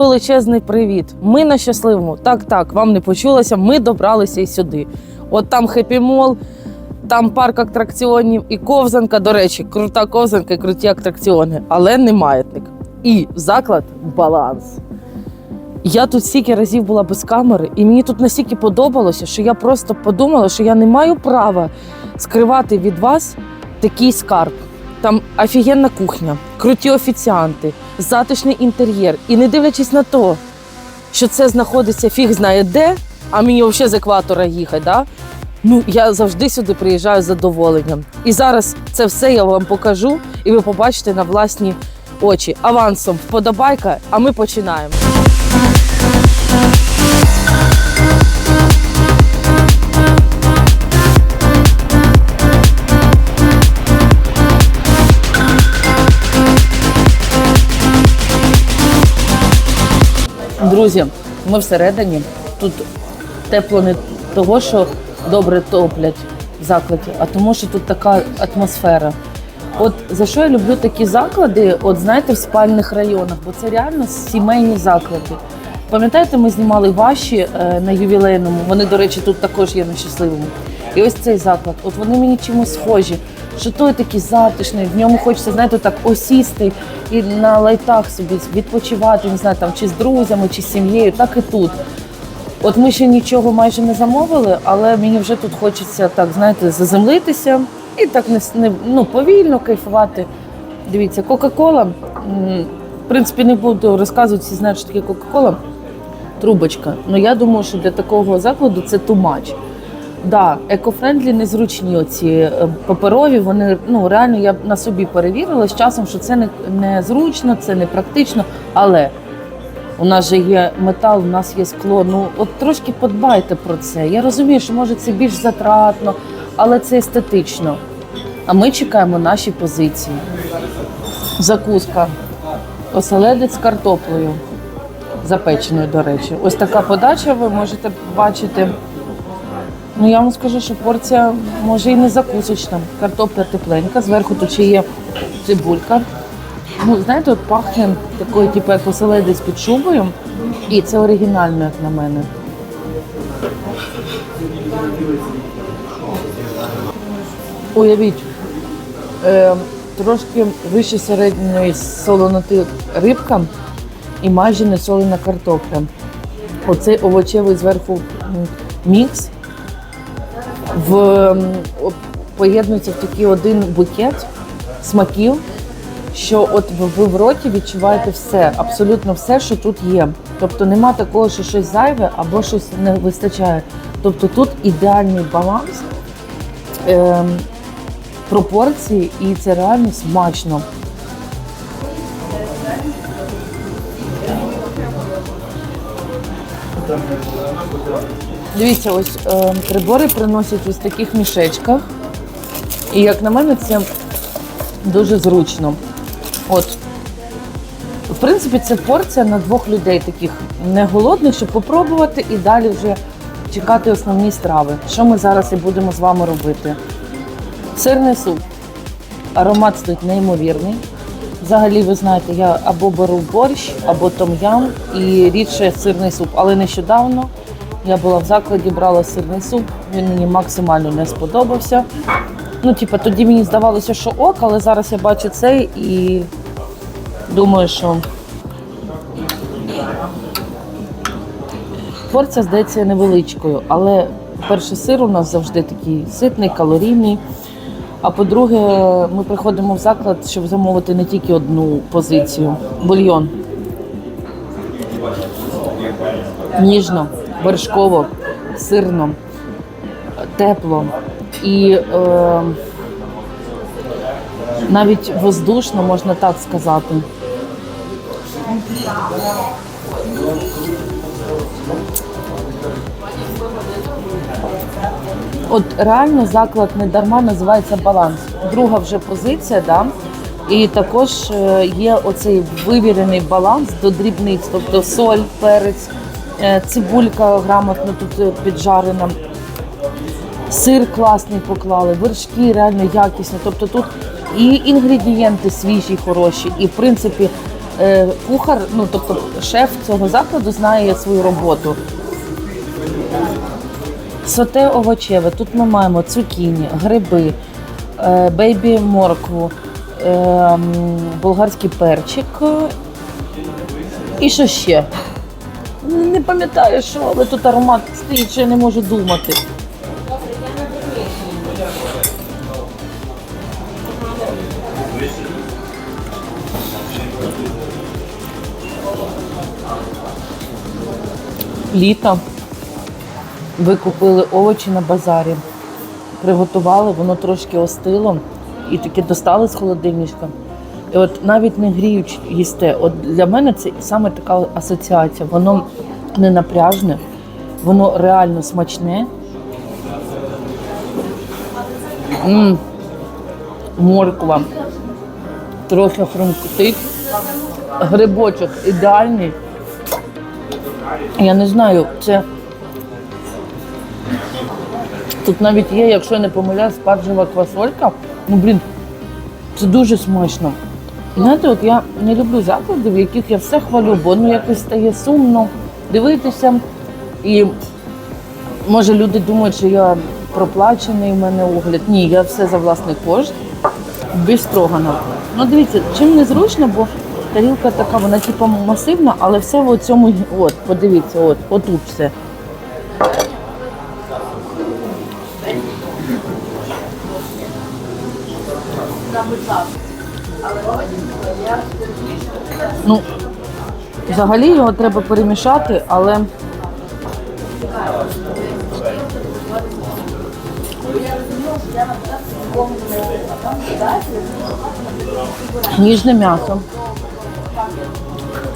Величезний привіт. Ми на щасливому. Так, так, вам не почулося. Ми добралися і сюди. От там хеппі мол, там парк атракціонів і ковзанка. До речі, крута ковзанка і круті атракціони, але не маятник. І заклад баланс. Я тут стільки разів була без камери, і мені тут настільки подобалося, що я просто подумала, що я не маю права скривати від вас такий скарб. Там офігенна кухня, круті офіціанти, затишний інтер'єр. І не дивлячись на те, що це знаходиться фіг знає де, а мені взагалі з екватора їхати, да? ну я завжди сюди приїжджаю з задоволенням. І зараз це все я вам покажу, і ви побачите на власні очі. Авансом вподобайка, а ми починаємо. Друзі, ми всередині. Тут тепло не того, що добре топлять в закладі, а тому, що тут така атмосфера. От за що я люблю такі заклади, от знаєте, в спальних районах, бо це реально сімейні заклади. Пам'ятаєте, ми знімали ваші е, на ювілейному. Вони, до речі, тут також є на щасливому. І ось цей заклад. От вони мені чимось схожі. Що той такий затишний, в ньому хочеться, знаєте, так осісти і на лайтах собі відпочивати, не знаю, там чи з друзями, чи з сім'єю, так і тут. От ми ще нічого майже не замовили, але мені вже тут хочеться так, знаєте, заземлитися і так не, ну, повільно кайфувати. Дивіться, Кока-Кола. В принципі, не буду розказувати, всі знають, що таке Кока-Кола. Трубочка. Ну я думаю, що для такого закладу це much. Да, екофрендлі незручні оці е, паперові. Вони ну реально я на собі перевірила з часом, що це не, зручно, це не практично. Але у нас же є метал, у нас є скло. Ну от трошки подбайте про це. Я розумію, що може це більш затратно, але це естетично. А ми чекаємо наші позиції. Закуска. Оселедець з картоплею. Запеченою, до речі. Ось така подача, ви можете бачити. Ну я вам скажу, що порція може і не закусочна. Картопля тепленька, зверху тут ще є цибулька. Ну, знаєте, от пахне такою, типу, як оселедець під шубою. І це оригінально, як на мене. Уявіть, е, трошки вище середньої солоноти рибка і майже не солена картопля. Оцей овочевий зверху мікс в, поєднується в такий один букет смаків, що от ви, в роті відчуваєте все, абсолютно все, що тут є. Тобто нема такого, що щось зайве або щось не вистачає. Тобто тут ідеальний баланс ем, пропорції, і це реально смачно. Дивіться, ось е, прибори приносять ось в таких мішечках. І як на мене, це дуже зручно. От. В принципі, це порція на двох людей таких не голодних, щоб попробувати і далі вже чекати основні страви. Що ми зараз і будемо з вами робити? Сирний суп. Аромат стоїть неймовірний. Взагалі, ви знаєте, я або беру борщ, або том-ям і рідше сирний суп. Але нещодавно я була в закладі, брала сирний суп, він мені максимально не сподобався. Ну, типу, тоді мені здавалося, що ок, але зараз я бачу цей і думаю, що порція здається невеличкою, але перший сир у нас завжди такий ситний, калорійний. А по-друге, ми приходимо в заклад, щоб замовити не тільки одну позицію бульйон. Ніжно, вершково, сирно, тепло і е, навіть воздушно, можна так сказати. От реально заклад не дарма називається баланс. Друга вже позиція, да? і також е, є оцей вивірений баланс до дрібниць, тобто соль, перець, цибулька грамотно тут е, піджарена, сир класний поклали, вершки реально якісні. Тобто тут і інгредієнти свіжі, хороші, і в принципі е, кухар, ну тобто шеф цього закладу знає свою роботу. Соте овочеве. Тут ми маємо цукіні, гриби, е, бейбі моркву, е, болгарський перчик. І що ще? Не пам'ятаю, що, але тут аромат стоїть, що я не можу думати. Літо. Ви купили овочі на базарі, приготували, воно трошки остило і таке достали з холодильничка. І от навіть не гріючи їсте. От для мене це саме така асоціація. Воно не напряжне, воно реально смачне. м Морква. Трохи хрумкотить. Грибочок ідеальний. Я не знаю, це Тут навіть є, якщо я не помиляюсь, спаржева квасолька. Ну, блін, це дуже смачно. Знаєте, от я не люблю заклади, в яких я все хвалю, бо ну якось стає сумно дивитися. І може люди думають, що я проплачений в мене огляд. Ні, я все за власний кошт. Без строганов. Ну дивіться, чим незручно, бо тарілка така, вона типу масивна, але все в цьому, от, подивіться, от, отут все. Ну, взагалі його треба перемішати, але ніжне м'ясо,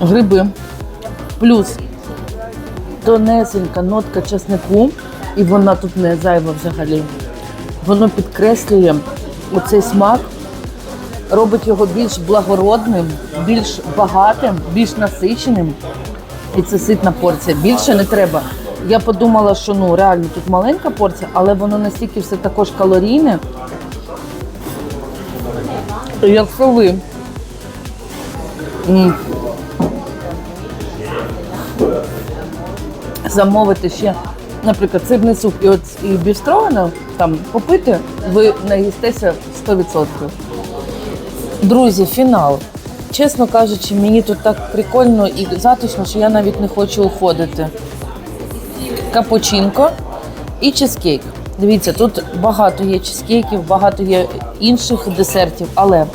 гриби, плюс тонесенька нотка чеснику, і вона тут не зайва взагалі. Воно підкреслює оцей смак робить його більш благородним, більш багатим, більш насиченим. І це ситна порція. Більше не треба. Я подумала, що ну реально тут маленька порція, але воно настільки все також калорійне. Якщо ви м, замовите ще, наприклад, сирний суп і от і бістровано, там попити, ви наїстеся 100%. Друзі, фінал. Чесно кажучи, мені тут так прикольно і затишно, що я навіть не хочу уходити. Капучинко і чизкейк. Дивіться, тут багато є чизкейків, багато є інших десертів, але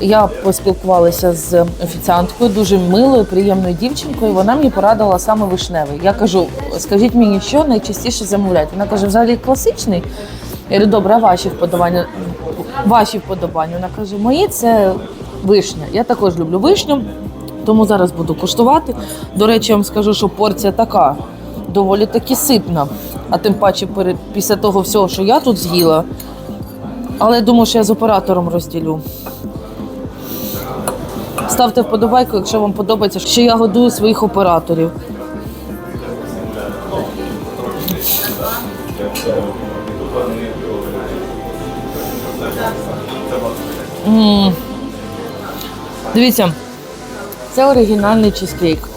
я поспілкувалася з офіціанткою, дуже милою, приємною дівчинкою. Вона мені порадила саме вишневий. Я кажу, скажіть мені, що найчастіше замовляють. Вона каже, взагалі класичний. Я говорю, добре, а ваші вподобання? Ваші вподобання. Вона каже, мої це вишня. Я також люблю вишню, тому зараз буду куштувати. До речі, я вам скажу, що порція така доволі таки ситна. А тим паче після того всього, що я тут з'їла. Але я думаю, що я з оператором розділю. Ставте вподобайку, якщо вам подобається, що я годую своїх операторів. М. Дивіться, це оригінальний чизкейк.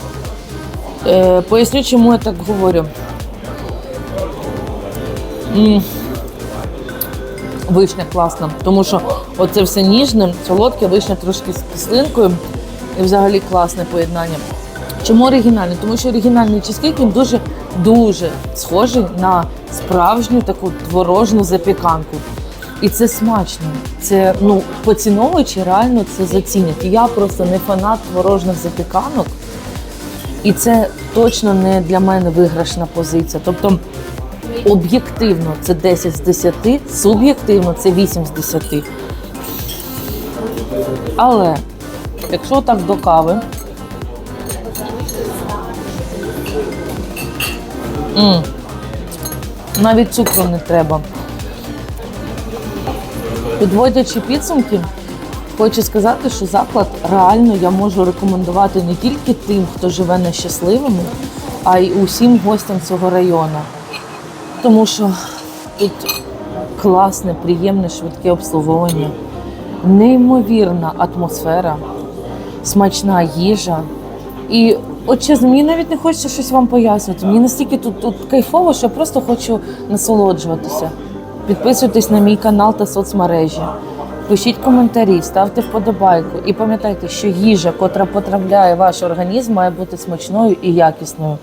Е, поясню, чому я так говорю. М. Вишня класна, тому що оце все ніжне, солодке, вишня трошки з кислинкою і взагалі класне поєднання. Чому оригінальний? Тому що оригінальний чизкейк він дуже дуже схожий на справжню таку творожну запіканку. І це смачно. Це ну поціновуючи реально це зацінять. Я просто не фанат творожних запіканок, і це точно не для мене виграшна позиція. Тобто об'єктивно це 10 з 10, суб'єктивно це 8 з 10. Але якщо так до кави. м, навіть цукру не треба. Підводячи підсумки, хочу сказати, що заклад реально я можу рекомендувати не тільки тим, хто живе нещасливими, а й усім гостям цього району. Тому що тут класне, приємне, швидке обслуговування, неймовірна атмосфера, смачна їжа. І от чесно, мені навіть не хочеться щось вам пояснювати. Мені настільки тут, тут кайфово, що я просто хочу насолоджуватися. Підписуйтесь на мій канал та соцмережі. Пишіть коментарі, ставте вподобайку і пам'ятайте, що їжа, котра потрапляє в ваш організм, має бути смачною і якісною.